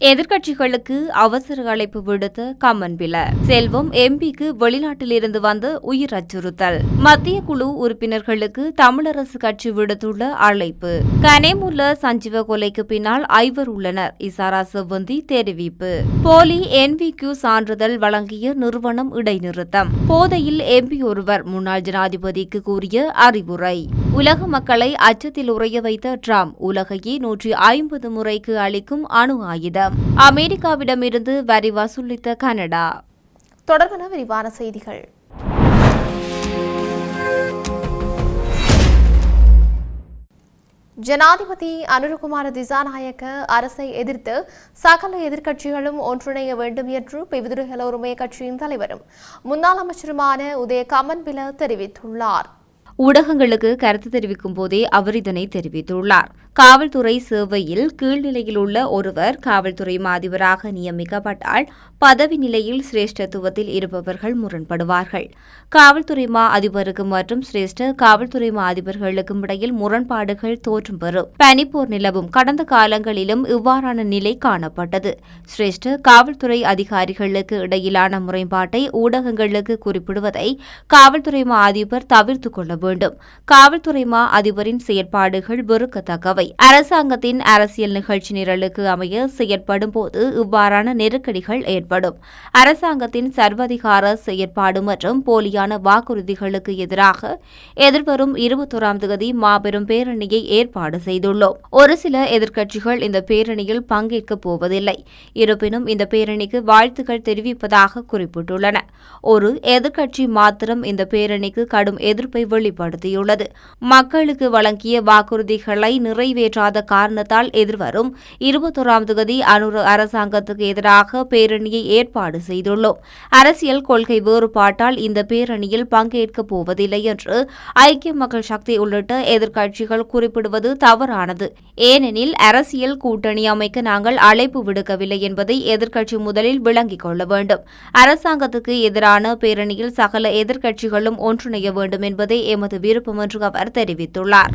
எதிர்க்கட்சிகளுக்கு அவசர அழைப்பு விடுத்த கம்மன்பில செல்வம் எம்பிக்கு வெளிநாட்டிலிருந்து வந்த உயிர் அச்சுறுத்தல். மத்திய குழு உறுப்பினர்களுக்கு தமிழரசு கட்சி விடுத்துள்ள அழைப்பு. கனேமுல்ல சஞ்சீவ கொலைக்கு பின்னால் ஐவர் உள்ளனர். இசாரா செவ்வந்தி தெரிவிப்பு. போலி என்விக்யூ சான்றிதழ் வழங்கிய நிறுவனம் இடைநிறுத்தம். போதையில் எம்பி ஒருவர் முன்னாள் ஜனாதிபதிக்கு கூறிய அறிவுரை. உலக மக்களை அச்சத்தில் உறைய வைத்த ட்ரம்ப் உலகையே நூற்றி ஐம்பது முறைக்கு அளிக்கும் அணு ஆயுதம். அமெரிக்காவிடமிருந்து வரி வசூலித்த கனடா. தொடர்பான விரிவான செய்திகள். ஜனாதிபதி அனுரகுமார திசாநாயக்க அரசை எதிர்த்து சகல எதிர்க்கட்சிகளும் ஒன்றிணைய வேண்டும் என்று பிவிதுருகல உரிமை கட்சியின் தலைவரும் முன்னாள் அமைச்சருமான உதய கமன்பில தெரிவித்துள்ளார். ஊடகங்களுக்கு கருத்து தெரிவிக்கும் போதே அவர் இதனை தெரிவித்துள்ளார். காவல்துறை சேவையில் கீழ்நிலையில் உள்ள ஒருவர் காவல்துறை மாதிபராக நியமிக்கப்பட்டால் பதவி நிலையில் சிரேஷ்டத்துவத்தில் இருப்பவர்கள் முரண்படுவார்கள். காவல்துறை மா அதிபருக்கு மற்றும் சிரேஷ்ட காவல்துறை மா அதிபர்களுக்கும் இடையில் முரண்பாடுகள் தோற்றும் பெறும் பனிப்போர் நிலவும் கடந்த காலங்களிலும் இவ்வாறான நிலை காணப்பட்டது. சிரேஷ்ட காவல்துறை அதிகாரிகளுக்கு இடையிலான முரண்பாட்டை ஊடகங்களுக்கு குறிப்பிடுவதை காவல்துறை மா அதிபர் தவிர்த்துக் கொள்ள வேண்டும். காவல்துறை மா அதிபரின் செயற்பாடுகள் வெறுக்கத்தக்கவை. அரசாங்கத்தின் அரசியல் நிகழ்ச்சி நிரலுக்கு அமைய செயற்படும் போது இவ்வாறான நெருக்கடிகள் ஏற்படும். அரசாங்கத்தின் சர்வதிகார செயற்பாடு மற்றும் போலியான வாக்குறுதிகளுக்கு எதிராக எதிர்வரும் இருபத்தோராம் தேதி மாபெரும் பேரணியை ஏற்பாடு செய்துள்ளோம். ஒரு சில எதிர்க்கட்சிகள் இந்த பேரணியில் பங்கேற்கப் போவதில்லை. இருப்பினும் இந்த பேரணிக்கு வாழ்த்துக்கள் தெரிவிப்பதாக குறிப்பிட்டுள்ளன. ஒரு எதிர்க்கட்சி மாத்திரம் இந்த பேரணிக்கு கடும் எதிர்ப்பை வெளிப்படுத்தியுள்ளது. மக்களுக்கு வழங்கிய வாக்குறுதிகளை நிறைவேற்றாத காரணத்தால் எதிர்வரும் இருபத்தோராம் தேதி அனுர அரசாங்கத்துக்கு எதிராக பேரணியை ஏற்பாடு செய்துள்ளோம். அரசியல் கொள்கை வேறுபாட்டால் இந்த பேரணியில் பங்கேற்கப் போவதில்லை என்று ஐக்கிய மக்கள் சக்தி உள்ளிட்ட எதிர்க்கட்சிகள் குறிப்பிடுவது தவறானது. ஏனெனில் அரசியல் கூட்டணி அமைக்க நாங்கள் அழைப்பு விடுக்கவில்லை என்பதை எதிர்க்கட்சி முதலில் விளங்கிக் கொள்ள வேண்டும். அரசாங்கத்துக்கு எதிரான பேரணியில் சகல எதிர்க்கட்சிகளும் ஒன்றிணைய வேண்டும் என்பதே எமது விருப்பம் என்று அவர் தெரிவித்துள்ளார்.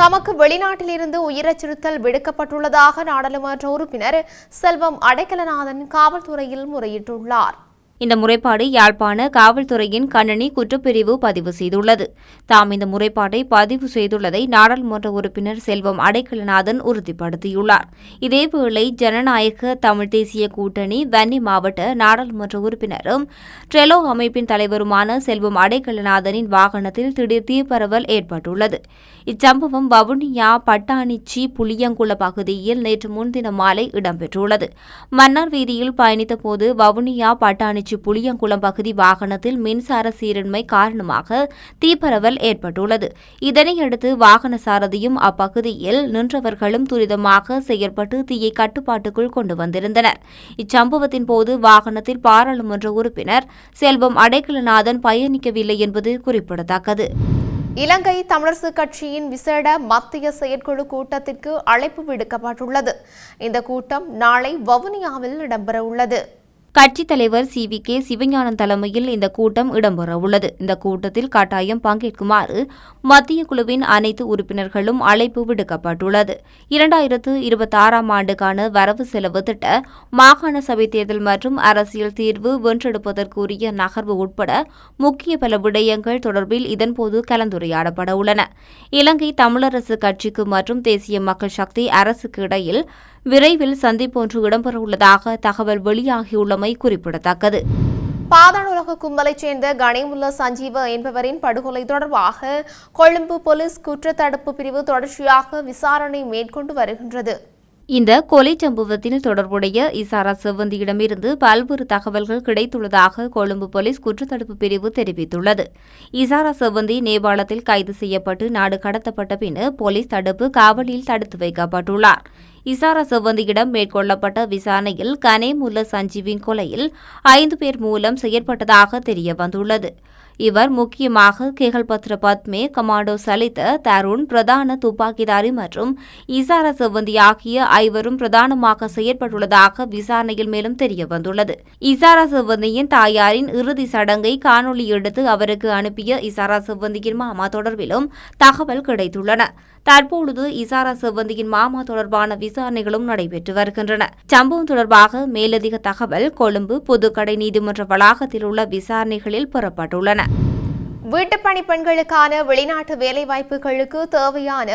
தமக்கு வெளிநாட்டிலிருந்து உயிரச்சுறுத்தல் விடுக்கப்பட்டுள்ளதாக நாடாளுமன்ற உறுப்பினர் செல்வம் அடைக்கலநாதன் காவல்துறையில் முறையிட்டுள்ளார். இந்த முறைப்பாடு யாழ்ப்பாண காவல்துறையின் கணனி குற்றப்பிரிவு பதிவு செய்துள்ளது. தாம் இந்த முறைப்பாட்டை பதிவு செய்துள்ளதை நாடாளுமன்ற உறுப்பினர் செல்வம் அடைக்கலநாதன் உறுதிப்படுத்தியுள்ளார். இதேவேளை ஜனநாயக தமிழ் தேசிய கூட்டணி வன்னி மாவட்ட நாடாளுமன்ற உறுப்பினரும் ட்ரெலோ அமைப்பின் தலைவருமான செல்வம் அடைக்கலநாதனின் வாகனத்தில் திடீர் தீப்பரவல் ஏற்பட்டுள்ளது. இச்சம்பவம் வவுனியா பட்டாணிச்சி புளியங்குள பகுதியில் நேற்று முன்தினம் மாலை இடம்பெற்றுள்ளது. மன்னார் வீதியில் பயணித்தபோது வவுனியா பட்டாணிச்சி புளியங்குளம் பகுதி வாகனத்தில் மின்சார சீரின்மை காரணமாக தீப்பரவல் ஏற்பட்டுள்ளது. இதனையடுத்து வாகன சாரதியும் அப்பகுதியில் நின்றவர்களும் துரிதமாக செயற்பட்டு தீயை கட்டுப்பாட்டுக்குள் கொண்டு வந்திருந்தனர். இச்சம்பவத்தின் போது வாகனத்தில் பாராளுமன்ற உறுப்பினர் செல்வம் அடைக்கலநாதன் பயணிக்கவில்லை என்பது குறிப்பிடத்தக்கது. இலங்கை தமிழரசு கட்சியின் விசேட மத்திய செயற்குழு கூட்டத்திற்கு அழைப்பு விடுக்கப்பட்டுள்ளது. இந்த கூட்டம் நாளை வவுனியாவில் இடம்பெறவுள்ளது. கட்சித் தலைவர் சி. வி. கே. சிவஞானம் தலைமையில் இந்த கூட்டம் இடம்பெறவுள்ளது இந்த கூட்டத்தில் கட்டாயம் பங்கேற்குமாறு மத்திய குழுவின் அனைத்து உறுப்பினர்களும் அழைப்பு விடுக்கப்பட்டுள்ளது. இரண்டாயிரத்து இருபத்தி ஆறாம் ஆண்டுக்கான வரவு செலவு திட்ட மாகாண சபை தேர்தல் மற்றும் அரசியல் தீர்வு வென்றெடுப்பதற்குரிய நகர்வு உட்பட முக்கிய பல விடயங்கள் தொடர்பில் இதன்போது கலந்துரையாடப்பட உள்ளன. இலங்கை தமிழரசு கட்சிக்கு மற்றும் தேசிய மக்கள் சக்தி அரசுக்கு இடையில் விரைவில் சந்திப்பொன்று இடம்பெறவுள்ளதாக தகவல் வெளியாகியுள்ளமை குறிப்பிடத்தக்கது. பாதாளுலக கும்பலைச் சேர்ந்த கணேமுல்ல சஞ்சீவ என்பவரின் படுகொலை தொடர்பாக கொழும்பு போலீஸ் குற்றத்தடுப்பு பிரிவு தொடர்ச்சியாக விசாரணை மேற்கொண்டு வருகின்றது. இந்த கொலை சம்பவத்தில் தொடர்புடைய இசாரா செவ்வந்தியிடமிருந்து பல்வேறு தகவல்கள் கிடைத்துள்ளதாக கொழும்பு போலீஸ் குற்றத்தடுப்பு பிரிவு தெரிவித்துள்ளது. இசாரா செவ்வந்தி நேபாளத்தில் கைது செய்யப்பட்டு நாடு கடத்தப்பட்ட பின்னர் போலீஸ் தடுப்பு காவலில் தடுத்து வைக்கப்பட்டுள்ளார். இசாரா செவ்வந்தியிடம் மேற்கொள்ளப்பட்ட விசாரணையில் கனேமுல்ல சஞ்சீவின் கொலையில் ஐந்து பேர் மூலம் செயற்பட்டதாக தெரிய வந்துள்ளது இவர் முக்கியமாக கேகல்பத்ர பத்மே கமாண்டோ சலித்த தருண் பிரதான துப்பாக்கிதாரி மற்றும் இசார செவ்வந்தி ஆகிய ஐவரும் பிரதானமாக செயற்பட்டுள்ளதாக விசாரணையில் மேலும் தெரிய வந்துள்ளது. இசாரா செவ்வந்தியின் தாயாரின் இறுதி சடங்கை காணொலி எடுத்து அவருக்கு அனுப்பிய இசாரா செவ்வந்தியின் மாமா தொடர்பிலும் தகவல் கிடைத்துள்ளன. தற்பொழுது இசாரா செவ்வந்தியின் மாமா தொடர்பான விசாரணைகளும் நடைபெற்று வருகின்றன. சம்பவம் தொடர்பாக மேலதிக தகவல் கொழும்பு புதுக்கடை நீதிமன்ற வளாகத்தில் உள்ள விசாரணைகளில் பெறப்பட்டுள்ளன. வீட்டுப்பணி பெண்களுக்கான வெளிநாட்டு வேலைவாய்ப்புகளுக்கு தேவையான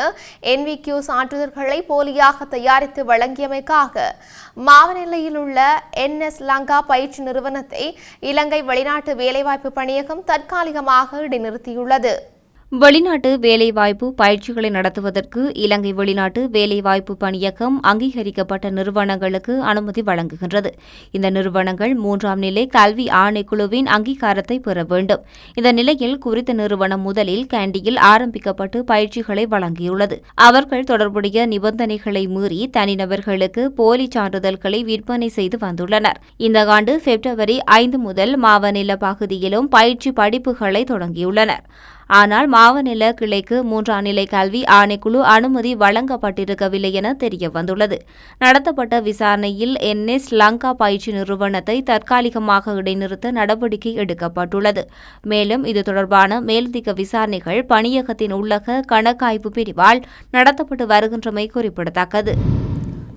என்விக்யூ சான்றிதழ்களை போலியாக தயாரித்து வழங்கியமைக்காக மாவநிலையில் உள்ள என்எஸ் லங்கா பயிற்சி நிறுவனத்தை இலங்கை வெளிநாட்டு வேலைவாய்ப்பு பணியகம் தற்காலிகமாக இடைநிறுத்தியுள்ளது. வெளிநாட்டு வேலைவாய்ப்பு பயிற்சிகளை நடத்துவதற்கு இலங்கை வெளிநாட்டு வேலைவாய்ப்பு பணியகம் அங்கீகரிக்கப்பட்ட நிறுவனங்களுக்கு அனுமதி வழங்குகின்றது. இந்த நிறுவனங்கள் மூன்றாம் நிலை கல்வி ஆணைக்குழுவின் அங்கீகாரத்தை பெற வேண்டும். இந்த நிலையில் குறித்த நிறுவனம் முதலில் கேண்டியில் ஆரம்பிக்கப்பட்டு பயிற்சிகளை வழங்கியுள்ளது. அவர்கள் தொடர்புடைய நிபந்தனைகளை மீறி தனிநபர்களுக்கு போலி சான்றிதழ்களை விற்பனை செய்து வந்துள்ளனர். இந்த ஆண்டு பிப்ரவரி ஐந்து முதல் மாவநில பகுதியிலும் பயிற்சி படிப்புகளை தொடங்கியுள்ளனர். ஆனால் மாவநில கிளைக்கு மூன்றாம் நிலை கல்வி ஆணைக்குழு அனுமதி வழங்கப்பட்டிருக்கவில்லை என தெரிய வந்துள்ளது நடத்தப்பட்ட விசாரணையில் என்எஸ் லங்கா பயிற்சி நிறுவனத்தை தற்காலிகமாக இடைநிறுத்த நடவடிக்கை எடுக்கப்பட்டுள்ளது. மேலும் இது தொடர்பான மேலதிக விசாரணைகள் பணியகத்தின் உள்ளக கணக்காய்வு பிரிவால் நடத்தப்பட்டு வருகின்றமை குறிப்பிடத்தக்கது.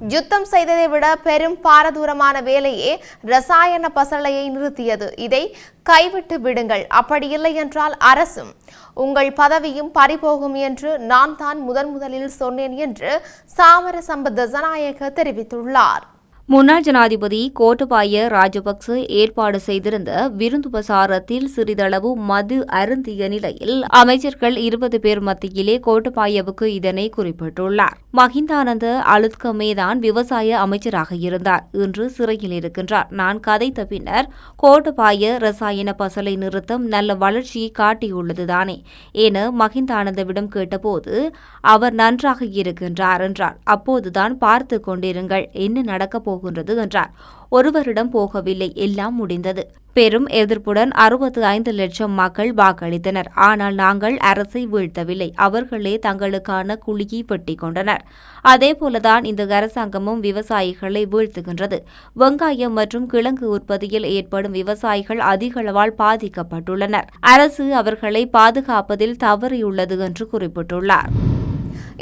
யுத்தம் செய்ததை விட பெரும் பாரதூரமான வேலையே ரசாயன பசலையை நிறுத்தியது. இதை கைவிட்டு விடுங்கள். அப்படி இல்லை என்றால் அரசும் உங்கள் பதவியும் பறிபோகும் என்று நான் தான் முதன் முதலில் சொன்னேன் என்று சாமரசம்ப தசநாயக தெரிவித்துள்ளார். முன்னாள் ஜனாதிபதி கோட்டபாய ராஜபக்ச ஏற்பாடு செய்திருந்த விருந்துபசாரத்தில் சிறிதளவு மது அருந்திய நிலையில் அமைச்சர்கள் இருபது பேர் மத்தியிலே கோட்டபாயவுக்கு இதனை குறிப்பிட்டுள்ளார். மஹிந்தானந்த அலுத்கமேதான் விவசாய அமைச்சராக இருந்தார். இன்று சிறையில் இருக்கின்றார். நான் கதைத்த பின்னர் கோட்டபாய ரசாயன பசலை நிறுத்தம் நல்ல வளர்ச்சியை காட்டியுள்ளதுதானே என மகிந்தானந்தவிடம் கேட்டபோது அவர் நன்றாக இருக்கின்றார் என்றார். அப்போதுதான் பார்த்து கொண்டிருங்கள். என்ன நடக்கப் போகின்றது என்றார் ஒருவரிடம் போகவில்லை. எல்லாம் முடிந்தது. பெரும் எதிர்ப்புடன் அறுபத்து ஐந்து லட்சம் மக்கள் வாக்களித்தனர். ஆனால் நாங்கள் அரசை வீழ்த்தவில்லை. அவர்களே தங்களுக்கான குழியை வெட்டி கொண்டனர். அதேபோலதான் இந்த அரசாங்கமும் விவசாயிகளை வீழ்த்துகின்றது. வெங்காயம் மற்றும் கிழங்கு உற்பத்தியில் ஏற்படும் விவசாயிகள் அதிகளவால் பாதிக்கப்பட்டுள்ளனர். அரசு அவர்களை பாதுகாப்பதில் தவறியுள்ளது என்று குறிப்பிட்டுள்ளார்.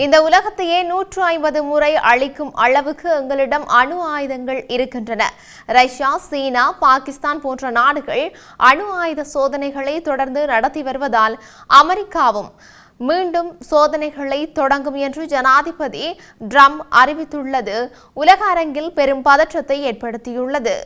இந்த உலகத்தையே நூற்று ஐம்பது முறை அழிக்கும் அளவுக்கு எங்களிடம் அணு ஆயுதங்கள் இருக்கின்றன. ரஷ்யா சீனா பாகிஸ்தான் போன்ற நாடுகள் அணு ஆயுத சோதனைகளை தொடர்ந்து நடத்தி வருவதால் அமெரிக்காவும் மீண்டும் சோதனைகளை தொடங்கும் என்று ஜனாதிபதி ட்ரம்ப் அறிவித்துள்ளது. உலக அரங்கில் பெரும் பதற்றத்தை ஏற்படுத்தியுள்ளது.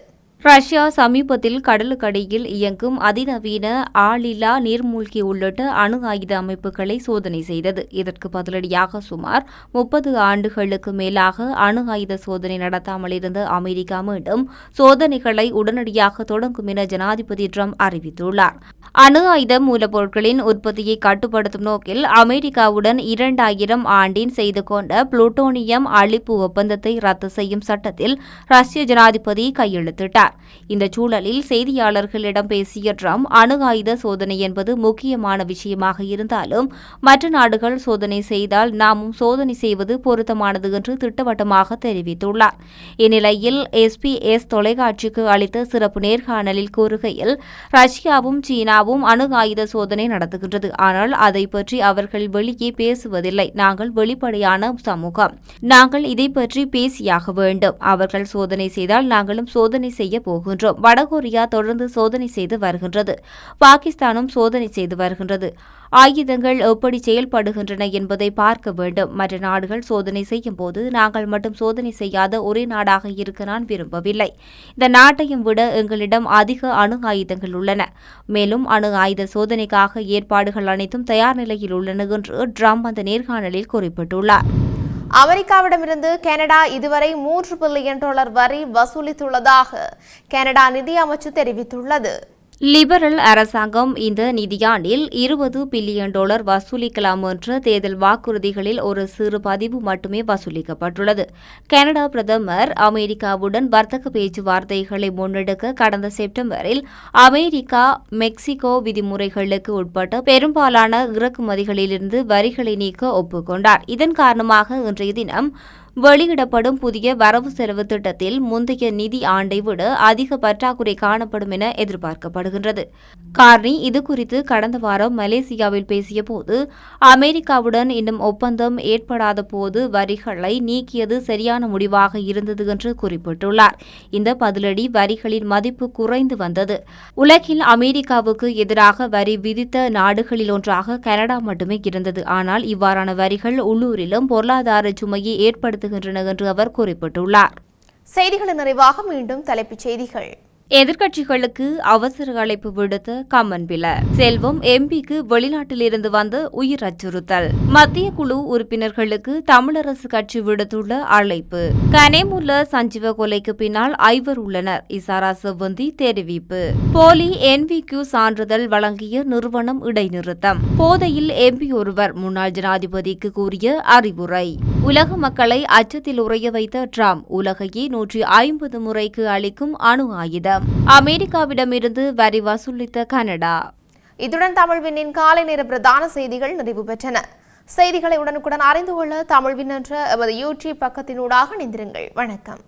ரஷ்யா சமீபத்தில் கடலுக்கடியில் இயங்கும் அதிநவீன ஆளில்லா நீர்மூழ்கி உள்ளிட்ட அணு ஆயுத அமைப்புகளை சோதனை செய்தது. இதற்கு பதிலடியாக சுமார் முப்பது ஆண்டுகளுக்கு மேலாக அணு ஆயுத சோதனை நடத்தாமல் இருந்த அமெரிக்கா மீண்டும் சோதனைகளை உடனடியாக தொடங்கும் என ஜனாதிபதி ட்ரம்ப் அறிவித்துள்ளார். அணு ஆயுத மூலப்பொருட்களின் உற்பத்தியை கட்டுப்படுத்தும் நோக்கில் அமெரிக்காவுடன் இரண்டாயிரம் ஆண்டின் செய்து கொண்ட புளூட்டோனியம் அழிப்பு ஒப்பந்தத்தை ரத்து செய்யும் சட்டத்தில் ரஷ்ய ஜனாதிபதி கையெழுத்திட்டார். இந்த சூழலில் செய்தியாளர்களிடம் பேசிய ட்ரம்ப் அணு ஆயுத சோதனை என்பது முக்கியமான விஷயமாக இருந்தாலும் மற்ற நாடுகள் சோதனை செய்தால் நாமும் சோதனை செய்வது பொருத்தமானது என்று திட்டவட்டமாக தெரிவித்துள்ளார். இந்நிலையில் எஸ்பிஎஸ் தொலைக்காட்சிக்கு அளித்த சிறப்பு நேர்காணலில் கூறுகையில் ரஷ்யாவும் சீனாவும் அணு ஆயுத சோதனை நடத்துகின்றது. ஆனால் அதை பற்றி அவர்கள் வெளியே பேசுவதில்லை. நாங்கள் வெளிப்படையான சமூகம். நாங்கள் இதை பற்றி பேசியாக வேண்டும். அவர்கள் சோதனை செய்தால் நாங்களும் சோதனை செய்ய போகின்றோம். வடகொரியா தொடர்ந்து சோதனை செய்து வருகின்றது. பாகிஸ்தானும் சோதனை செய்து வருகின்றது. ஆயுதங்கள் எப்படி செயல்படுகின்றன என்பதை பார்க்க வேண்டும். மற்ற நாடுகள் சோதனை செய்யும் போது நாங்கள் மட்டும் சோதனை செய்யாத ஒரே நாடாக இருக்க நான் விரும்பவில்லை. இந்த நாட்டையும் விட எங்களிடம் அதிக அணு ஆயுதங்கள் உள்ளன. மேலும் அணு ஆயுத சோதனைக்காக ஏற்பாடுகள் அனைத்தும் தயார் நிலையில் உள்ளன என்று ட்ரம்ப் அந்த நேர்காணலில் குறிப்பிட்டுள்ளார். அமெரிக்காவிடமிருந்து கனடா இதுவரை மூன்று பில்லியன் டாலர் வரி வசூலித்துள்ளதாக கனடா நிதி அமைச்சு தெரிவித்துள்ளது. லிபரல் அரசாங்கம் இந்த நிதியாண்டில் இருபது பில்லியன் டாலர் வசூலிக்கலாம் என்ற தேர்தல் வாக்குறுதிகளில் ஒரு சிறு பதிவு மட்டுமே வசூலிக்கப்பட்டுள்ளது. கனடா பிரதமர் அமெரிக்காவுடன் வர்த்தக பேச்சுவார்த்தைகளை முன்னெடுக்க கடந்த செப்டம்பரில் அமெரிக்கா மெக்சிகோ விதிமுறைகளுக்கு உட்பட்ட பெரும்பாலான இறக்குமதிகளிலிருந்து வரிகளை நீக்க ஒப்புக்கொண்டார். இதன் காரணமாக இன்றைய தினம் வெளியிடப்படும் புதிய வரவு செலவு திட்டத்தில் முந்தைய நிதி ஆண்டை விட அதிக பற்றாக்குறை காணப்படும் என எதிர்பார்க்கப்படுகின்றது. கார்னி இதுகுறித்து கடந்த வாரம் மலேசியாவில் பேசியபோது அமெரிக்காவுடன் இன்னும் ஒப்பந்தம் ஏற்படாத போது வரிகளை நீக்கியது சரியான முடிவாக இருந்தது என்று குறிப்பிட்டுள்ளார். இந்த பதிலடி வரிகளின் மதிப்பு குறைந்து வந்தது. உலகில் அமெரிக்காவுக்கு எதிராக வரி விதித்த நாடுகளில் ஒன்றாக கனடா மட்டுமே இருந்தது. ஆனால் இவ்வாறான வரிகள் உள்ளூரிலும் பொருளாதார சுமையை ஏற்படுத்துகின்றன என்று அவர் குறிப்பிட்டுள்ளார். செய்திகளின் நிறைவாக மீண்டும் தலைப்புச் செய்திகள். எதிர்க்கட்சிகளுக்கு அவசர அழைப்பு விடுத்த கம்மன்பில செல்வம் எம்பிக்கு வெளிநாட்டிலிருந்து வந்த உயிர் அச்சுறுத்தல். மத்திய குழு உறுப்பினர்களுக்கு தமிழரசு கட்சி விடுத்துள்ள அழைப்பு. கனேமுல்ல சஞ்சீவ கொலைக்கு பின்னால் ஐவர் உள்ளனர். இசாரா செவ்வந்தி தெரிவிப்பு. போலி என்விக்யூ சான்றிதழ் வழங்கிய நிறுவனம் இடைநிறுத்தம். போதையில் எம்பி ஒருவர் முன்னாள் ஜனாதிபதிக்கு கூறிய அறிவுரை. உலக மக்களை அச்சத்தில் உறைய வைத்த ட்ரம்ப் உலகையே நூற்றி ஐம்பது முறைக்கு அளிக்கும் அணு ஆயுதம். அமெரிக்காவிடமிருந்து வரி வசூலித்த கனடா. இத்துடன் விண்ணின் காலை நேர பிரதான செய்திகள் நிறைவு பெற்றன. செய்திகளை உடனுக்குடன் அறிந்து கொள்ள தமிழ் என்ற எமது யூடியூப் பக்கத்தினூடாக இணைந்திருங்கள். வணக்கம்.